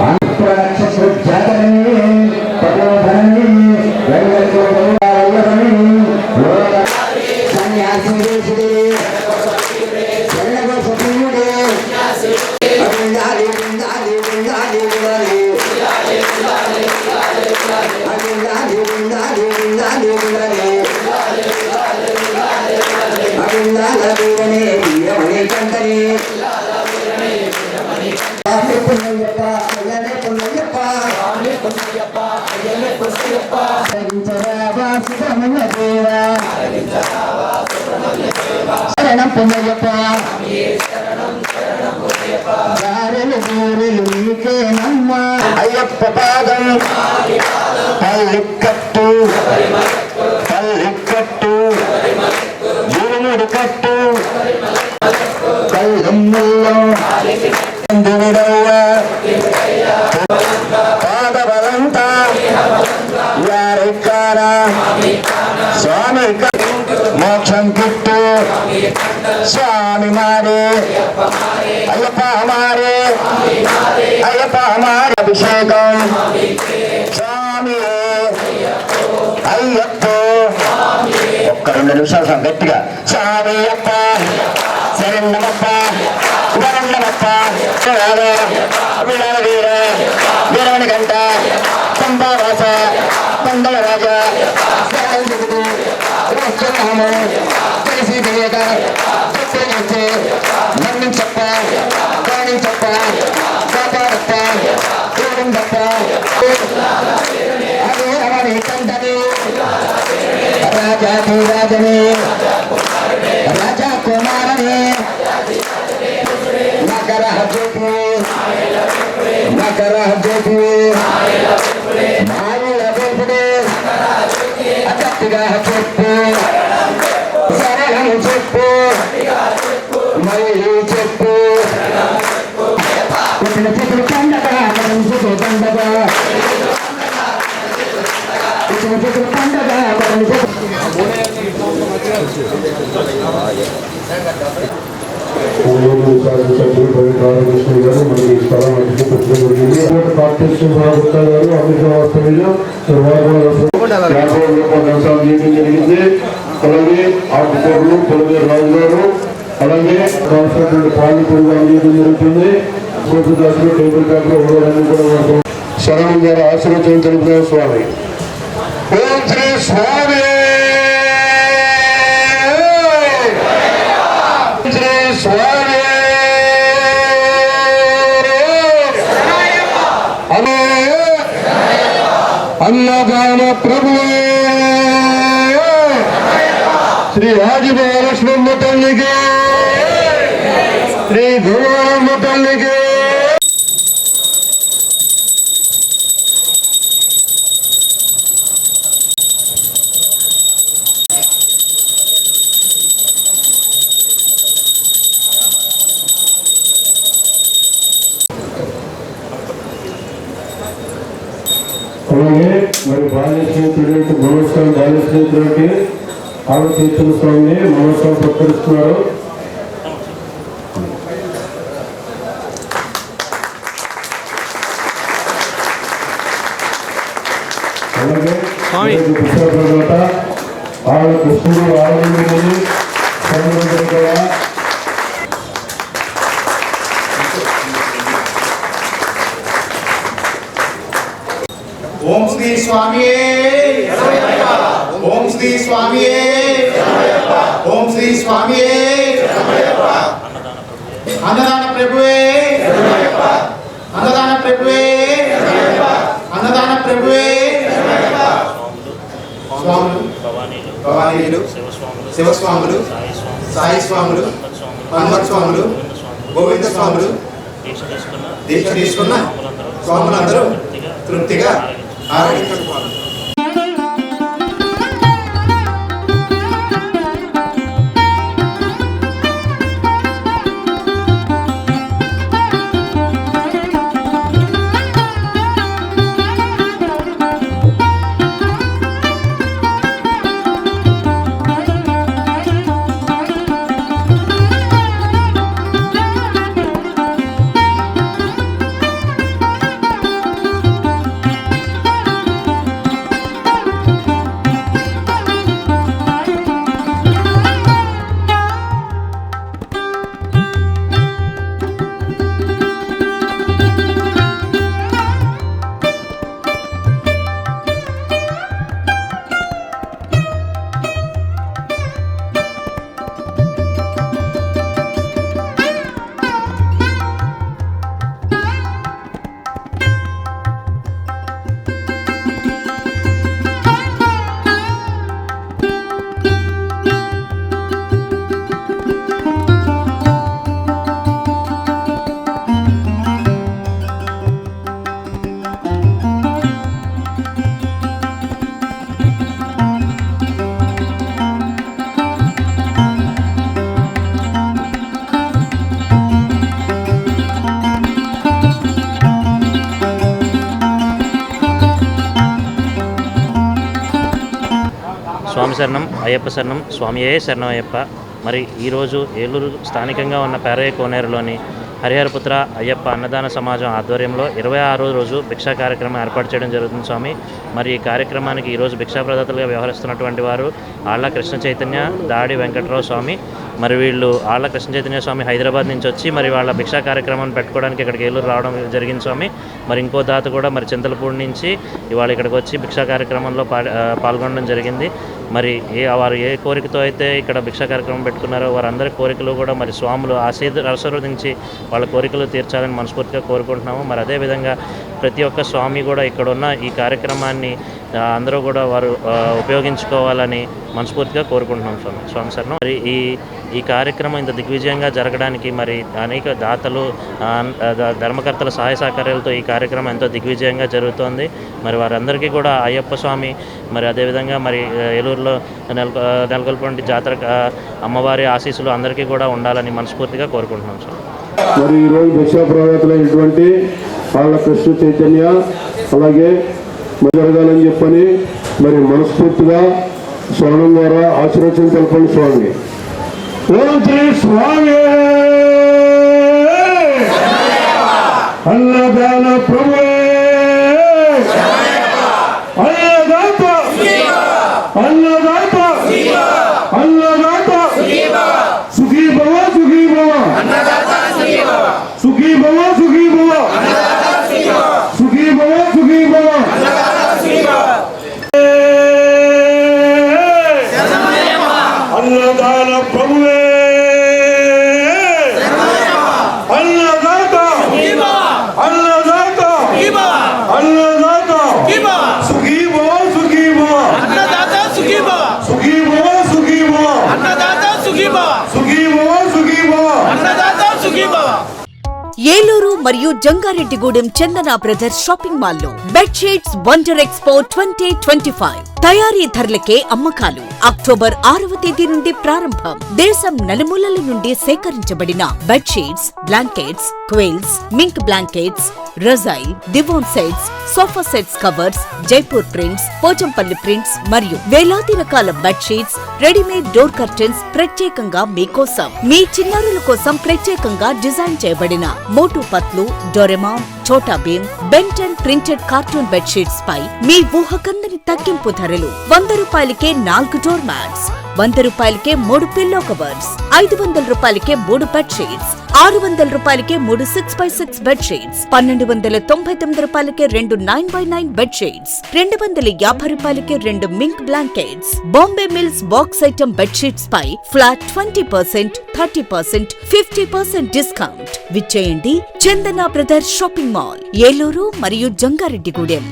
I'm கண்டனே பொன்னையப்பா ஐயனே பொன்னையப்பா ஐயப்ப பாதம். యారెక్కార స్వామి క- మోక్షం కిట్టు స్వామి మారే అయ్యప్ప మారే అయ్యప్ప మారే అభిషేకం స్వామి అయ్యప్ప ఒక్క రెండు నిమిషాలు సార్ గట్టిగా స్వామి అప్ప శరణమప్ప వరణమప్ప వీర వీర వీరమణి గంట పంబావాస राजा स्वयं जगदू राजा थी राजने పుట్టిన పండగ పండగ పండగ మనసు పవిత్ర రామకృష్ణ గారు మనకి స్థలం అతిథి పెట్టడం జరిగింది భాగవత గారు అమిత చేయడం జరిగింది అలాగే ఆకుకూరలు పొలగే రాజు గారు అలాగే కాన్స్టెంట్ పాలు పొరుగు జరుగుతుంది కోటి దాసులు టేబుల్ టాప్లో కూడా వాడుతాం. శరణం గారు ఆశీర్వచనం తెలుపుతున్నారు స్వామి. ఓం శ్రీ స్వామి. శ్రీ స్వామి. అన్నదాన ప్రభు శ్రీ ఆదిబాలక్ష్మమ్మ తల్లికి. శ్రీ భగవాన్ అలాగే మరి బాల్య స్నేహితుడు మనోత్సవం బాల్య స్నేహితుడికి ఆలోచించిన స్వామిని మనోత్సవం సత్కరిస్తున్నారు అలాగే ఈరోజు పుస్తక తర్వాత ఆవిడ కృష్ణుడు కూడా ఓం శ్రీ స్వామి ఓం శ్రీ స్వామి ఓం శ్రీ స్వామి అన్నదాన ప్రభువే. అన్నదాన ప్రభువే. అన్నదాన ప్రభువే. స్వాములు భవానీయులు శివస్వాములు సాయి స్వాములు సాయి స్వాములు హనుమత్ స్వాములు గోవింద స్వాములు దీక్ష తీసుకున్న స్వాములందరూ తృప్తిగా తృప్తిగా శరణం అయ్యప్ప శరణం స్వామియే శరణం అయ్యప్ప మరి ఈరోజు ఏలూరు స్థానికంగా ఉన్న పేరయ్య కోనేరులోని హరిహరపుత్ర అయ్యప్ప అన్నదాన సమాజం ఆధ్వర్యంలో ఇరవై ఆరో రోజు భిక్షా కార్యక్రమం ఏర్పాటు చేయడం జరుగుతుంది స్వామి. మరి ఈ కార్యక్రమానికి ఈరోజు భిక్షా ప్రదాతలుగా వ్యవహరిస్తున్నటువంటి వారు ఆళ్ళ కృష్ణ చైతన్య దాడి వెంకట్రావు స్వామి. మరి వీళ్ళు ఆళ్ళ కృష్ణ చైతన్య స్వామి హైదరాబాద్ నుంచి వచ్చి మరి వాళ్ళ భిక్షా కార్యక్రమాన్ని పెట్టుకోవడానికి ఇక్కడికి ఏలూరు రావడం జరిగింది స్వామి. మరి ఇంకో దాత కూడా మరి చింతలపూడి నుంచి ఇవాళ ఇక్కడికి వచ్చి భిక్షా కార్యక్రమంలో పాల్గొనడం జరిగింది. మరి ఏ వారు ఏ కోరికతో అయితే ఇక్కడ భిక్షా కార్యక్రమం పెట్టుకున్నారో వారందరి కోరికలు కూడా మరి స్వాములు ఆశీర్ ఆశీర్వదించి వాళ్ళ కోరికలు తీర్చాలని మనస్ఫూర్తిగా కోరుకుంటున్నాము. మరి అదేవిధంగా ప్రతి ఒక్క స్వామి కూడా ఇక్కడ ఉన్న ఈ కార్యక్రమాన్ని అందరూ కూడా వారు ఉపయోగించుకోవాలని మనస్ఫూర్తిగా కోరుకుంటున్నాం స్వామి స్వామి సార్ మరి ఈ ఈ కార్యక్రమం ఇంత దిగ్విజయంగా జరగడానికి మరి అనేక దాతలు ధర్మకర్తల సహాయ సహకారాలతో ఈ కార్యక్రమం ఎంతో దిగ్విజయంగా జరుగుతోంది. మరి వారందరికీ కూడా అయ్యప్ప స్వామి మరి అదేవిధంగా మరి ఏలూరులో నెల నెలకొల్పండి జాతర అమ్మవారి ఆశీస్సులు అందరికీ కూడా ఉండాలని మనస్ఫూర్తిగా కోరుకుంటున్నాం సార్ మరి ఈరోజు భిక్షాప్రవేతలైనటువంటి వాళ్ళ కృష్ణ చైతన్య అలాగే మరి జరగాలని చెప్పని మరి మనస్ఫూర్తిగా స్వర్ణం ద్వారా ఆశీర్వచనం తెలపండి స్వామి ఓం శ్రీ స్వామి అన్నదాన ప్రభు అన్నదాత అన్నదాత అన్నదాత సుఖీ భవ సుఖీ భవ సుఖీ భవ సుఖీ భవ మరియు జంగారెడ్డిగూడెం చందన బ్రదర్స్ షాపింగ్ మాల్లో bedsheets wonder expo twenty twenty five. తయారీ ధరలకే అమ్మకాలు. అక్టోబర్ ఆరవ తేదీ నుండి ప్రారంభం. దేశం నలుమూలల నుండి సేకరించబడిన bedsheets blankets quilts mink blankets రజాయి దివోన్ sets sofa sets covers Jaipur prints Pochampally prints మరియు వేలాది రకాల బెడ్షీట్స్ రెడీమేడ్ డోర్ కర్టెన్స్ ప్రత్యేకంగా మీకోసం. మీ చిన్నారుల కోసం ప్రత్యేకంగా డిజైన్ చేయబడిన Motu Patlu Doraemon Chhota Bheem Ben Ten printed cartoon bedsheets పై మీ ఊహకందని తగ్గింపు ధరలు వంద రూపాయలకే నాలుగు డోర్ మ్యాట్స్ వంద రూపాయలకే మూడు పిల్లో కవర్స్ ఐదు వందల రూపాయలకే మూడు బెడ్ షీట్స్ ఆరు వందల రూపాయలకే మూడు six by six bed sheets పన్నెండు వందల తొంభై తొమ్మిది రూపాయలకే రెండు nine by nine bed sheets రెండు వందల యాభై రూపాయలకే రెండు mink blankets. Bombay mills box item bed sheets పై flat twenty percent thirty percent fifty percent discount. విచ్చేయండి Chandana brother shopping mall Eluru మరియు జంగారెడ్డిగూడెం.